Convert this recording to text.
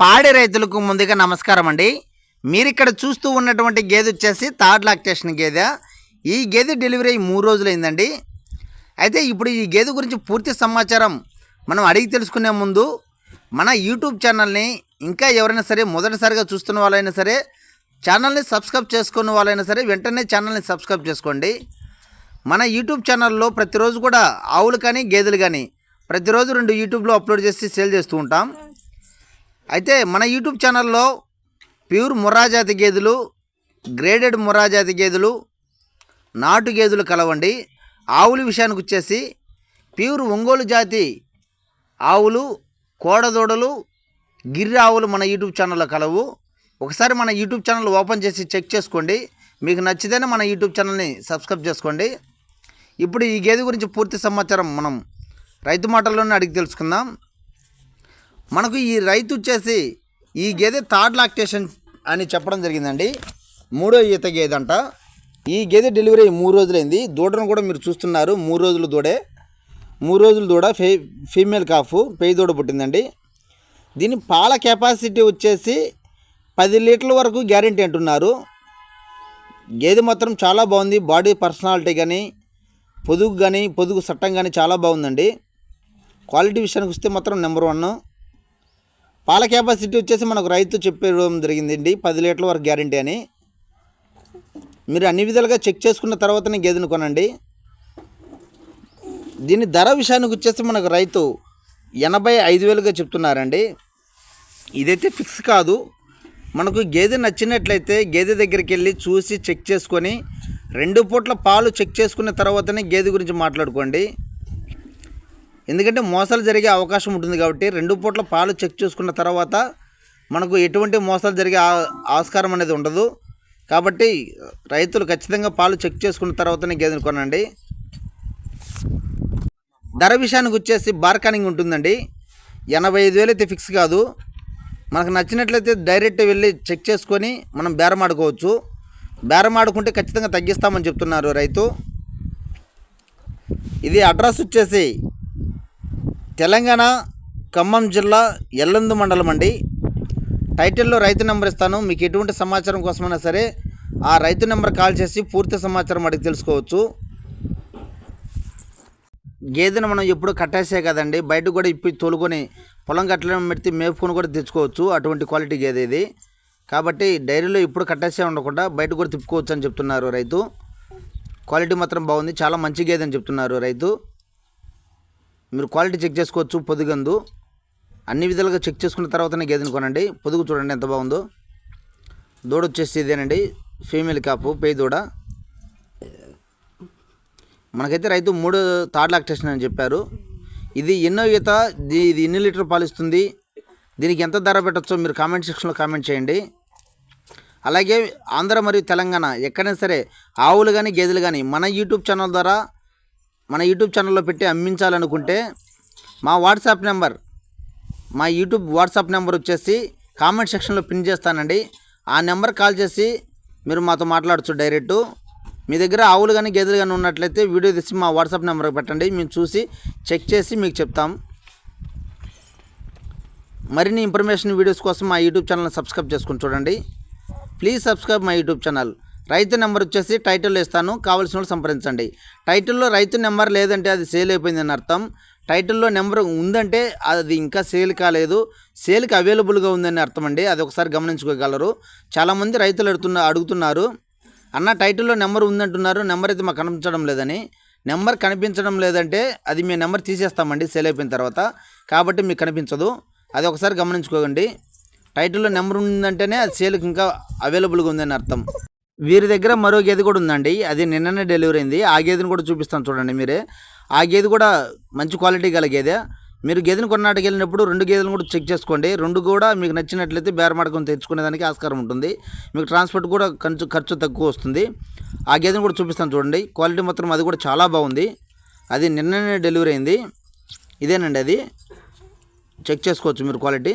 పాడి రైతులకు ముందుగా నమస్కారం అండి. మీరు ఇక్కడ చూస్తూ ఉన్నటువంటి గేదె వచ్చేసి థర్డ్ లాక్టేషన్ గేదె. ఈ గేదె డెలివరీ అయ్యి మూడు రోజులైందండి. అయితే ఇప్పుడు ఈ గేదె గురించి పూర్తి సమాచారం మనం అడిగి తెలుసుకునే ముందు మన యూట్యూబ్ ఛానల్ని ఇంకా ఎవరైనా సరే మొదటిసారిగా చూస్తున్న వాళ్ళైనా సరే ఛానల్ని సబ్స్క్రైబ్ చేసుకున్న వాళ్ళైనా సరే వెంటనే ఛానల్ని సబ్స్క్రైబ్ చేసుకోండి. మన యూట్యూబ్ ఛానల్లో ప్రతిరోజు కూడా ఆవులు కానీ గేదెలు కానీ ప్రతిరోజు రెండు యూట్యూబ్లో అప్లోడ్ చేసి సేల్ చేస్తూ ఉంటాం. అయితే మన యూట్యూబ్ ఛానల్లో ప్యూర్ ముర్రాజాతి గేదెలు గ్రేడెడ్ ముర్రాజాతి గేదెలు నాటు గేదెలు కలవండి. ఆవుల విషయానికి వచ్చేసి ప్యూర్ ఒంగోలు జాతి ఆవులు కోడదూడలు గిర్రి ఆవులు మన యూట్యూబ్ ఛానల్లో కలవు. ఒకసారి మన యూట్యూబ్ ఛానల్ ఓపెన్ చేసి చెక్ చేసుకోండి. మీకు నచ్చితేనే మన యూట్యూబ్ ఛానల్ని సబ్స్క్రైబ్ చేసుకోండి. ఇప్పుడు ఈ గేదె గురించి పూర్తి సమాచారం మనం రైతు మాటల్లోనే అడిగి తెలుసుకుందాం. మనకు ఈ రైతు వచ్చేసి ఈ గేదె థర్డ్ లాక్టేషన్ అని చెప్పడం జరిగిందండి. మూడో ఈత గేదె అంట ఈ గేదె డెలివరీ అయ్యి మూడు రోజులైంది. దూడను కూడా మీరు చూస్తున్నారు. మూడు రోజులు దూడే. మూడు రోజులు దూడ ఫే ఫీమేల్ కాఫ్ పెయి దూడ పుట్టిందండి. దీని పాల కెపాసిటీ వచ్చేసి పది లీటర్ల వరకు గ్యారంటీ అంటున్నారు. గేదె మాత్రం చాలా బాగుంది. బాడీ పర్సనాలిటీ కానీ పొదుగు కానీ పొదుగు చట్టం కానీ చాలా బాగుందండి. క్వాలిటీ విషయానికి వస్తే మాత్రం నెంబర్ వన్. పాల కెపాసిటీ వచ్చేసి మనకు రైతు చెప్పడం జరిగిందండి. పది లీటర్ల వరకు గ్యారంటీ అని. మీరు అన్ని విధాలుగా చెక్ చేసుకున్న తర్వాతనే గేదెను కొనండి. దీని ధర విషయానికి వచ్చేసి మనకు రైతు ఎనభై ఐదు వేలుగా చెప్తున్నారండి. ఇదైతే ఫిక్స్ కాదు. మనకు గేదె నచ్చినట్లయితే గేదె దగ్గరికి వెళ్ళి చూసి చెక్ చేసుకొని రెండు పూట్ల పాలు చెక్ చేసుకున్న తర్వాతనే గేదె గురించి మాట్లాడుకోండి. ఎందుకంటే మోసాలు జరిగే అవకాశం ఉంటుంది కాబట్టి రెండు పూట్ల పాలు చెక్ చేసుకున్న తర్వాత మనకు ఎటువంటి మోసాలు జరిగే ఆ- ఆస్కారం అనేది ఉండదు. కాబట్టి రైతులు ఖచ్చితంగా పాలు చెక్ చేసుకున్న తర్వాతనే గేదెను కొనండి. ధర విషయానికి వచ్చేసి బార్కానింగ్ ఉంటుందండి. ఎనభై ఐదు వేలు అయితే ఫిక్స్ కాదు. మనకు నచ్చినట్లయితే డైరెక్ట్ వెళ్ళి చెక్ చేసుకొని మనం బేరం ఆడుకోవచ్చు బేరం ఆడుకుంటే ఖచ్చితంగా తగ్గిస్తామని చెప్తున్నారు రైతు. ఇది అడ్రస్ వచ్చేసి తెలంగాణ ఖమ్మం జిల్లా ఎల్లందు మండలం అండి. టైటిల్లో రైతు నెంబర్ ఇస్తాను. మీకు ఎటువంటి సమాచారం కోసమైనా సరే ఆ రైతు నెంబర్ కాల్ చేసి పూర్తి సమాచారం అడిగి తెలుసుకోవచ్చు. గేదెను మనం ఎప్పుడు కట్టేసే కదండి. బయటకు కూడా ఇప్పి తోలుకొని పొలం కట్టలేని పెడితే మేపుకొని కూడా తెచ్చుకోవచ్చు. అటువంటి క్వాలిటీ గేదె ఇది. కాబట్టి డైరీలో ఇప్పుడు కట్టేసే ఉండకుండా బయట కూడా తిప్పుకోవచ్చు అని చెప్తున్నారు రైతు. క్వాలిటీ మాత్రం బాగుంది. చాలా మంచి గేదె అని చెప్తున్నారు రైతు. మీరు క్వాలిటీ చెక్ చేసుకోవచ్చు పొదుగందు. అన్ని విధాలుగా చెక్ చేసుకున్న తర్వాతనే గేదెని కొనండి. పొదుగు చూడండి ఎంత బాగుందో. దూడ వచ్చేసి ఇదేనండి. ఫీమేల్ కాపు పేయి దూడ. మనకైతే రైతు మూడు థర్డ్ లాక్టేషన్ అని చెప్పారు. ఇది ఎన్నో ఈత ఇది ఎన్ని లీటర్ పాలు ఇస్తుంది దీనికి ఎంత ధర పెట్టచ్చో మీరు కామెంట్ సెక్షన్లో కామెంట్ చేయండి. అలాగే ఆంధ్ర మరియు తెలంగాణ ఎక్కడైనా సరే ఆవులు కానీ గేదెలు కానీ మన యూట్యూబ్ ఛానల్ ద్వారా మన యూట్యూబ్ ఛానల్లో పెట్టి అమ్మించాలనుకుంటే మా వాట్సాప్ నెంబర్ మా యూట్యూబ్ వాట్సాప్ నెంబర్ వచ్చేసి కామెంట్ సెక్షన్లో పిన్ చేస్తానండి. ఆ నెంబర్ కాల్ చేసి మీరు మాతో మాట్లాడచ్చు డైరెక్టు. మీ దగ్గర ఆవులు కానీ గేదెలు కానీ ఉన్నట్లయితే వీడియో తీసి మా వాట్సాప్ నెంబర్కి పెట్టండి. మేము చూసి చెక్ చేసి మీకు చెప్తాం. మరిన్ని ఇన్ఫర్మేషన్ వీడియోస్ కోసం మా యూట్యూబ్ ఛానల్ని సబ్స్క్రైబ్ చేసుకుని చూడండి. Please subscribe my YouTube channel. రైతు నెంబర్ వచ్చేసి టైటిల్ ఇస్తాను కావాల్సిన వాళ్ళు సంప్రదించండి. టైటిల్లో రైతు నెంబర్ లేదంటే అది సేల్ అయిపోయిందని అర్థం. టైటిల్లో నెంబర్ ఉందంటే అది ఇంకా సేల్ కాలేదు. సేల్కి అవైలబుల్గా ఉందని అర్థం అండి. అది ఒకసారి గమనించుకోగలరు. చాలామంది రైతులు అడుగుతున్న అడుగుతున్నారు. అన్న టైటిల్లో నెంబర్ ఉందంటున్నారు. నెంబర్ అయితే మాకు కనిపించడం లేదని. నెంబర్ కనిపించడం లేదంటే అది మీ నెంబర్ తీసేస్తామండి సేల్ అయిపోయిన తర్వాత. కాబట్టి మీకు కనిపించదు. అది ఒకసారి గమనించుకోకండి టైటిల్లో నెంబర్ ఉందంటేనే అది సేల్కి ఇంకా అవైలబుల్గా ఉందని అర్థం. వీరి దగ్గర మరో గేదె కూడా ఉందండి. అది నిన్ననే డెలివరీ అయింది. ఆ గేదెని కూడా చూపిస్తాను చూడండి మీరే. ఆ గేదె కూడా మంచి క్వాలిటీ గల గేదె. మీరు గేదెని కొన్నాటికి వెళ్ళినప్పుడు రెండు గేదెలను కూడా చెక్ చేసుకోండి. రెండు కూడా మీకు నచ్చినట్లయితే బేరమాడకం తెచ్చుకునేదానికి ఆస్కారం ఉంటుంది. మీకు ట్రాన్స్పోర్ట్ కూడా ఖర్చు ఖర్చు తక్కువ వస్తుంది. ఆ గేదెని కూడా చూపిస్తాను చూడండి. క్వాలిటీ మాత్రం అది కూడా చాలా బాగుంది. అది నిన్ననే డెలివరీ అయింది. ఇదేనండి అది. చెక్ చేసుకోవచ్చు మీరు క్వాలిటీ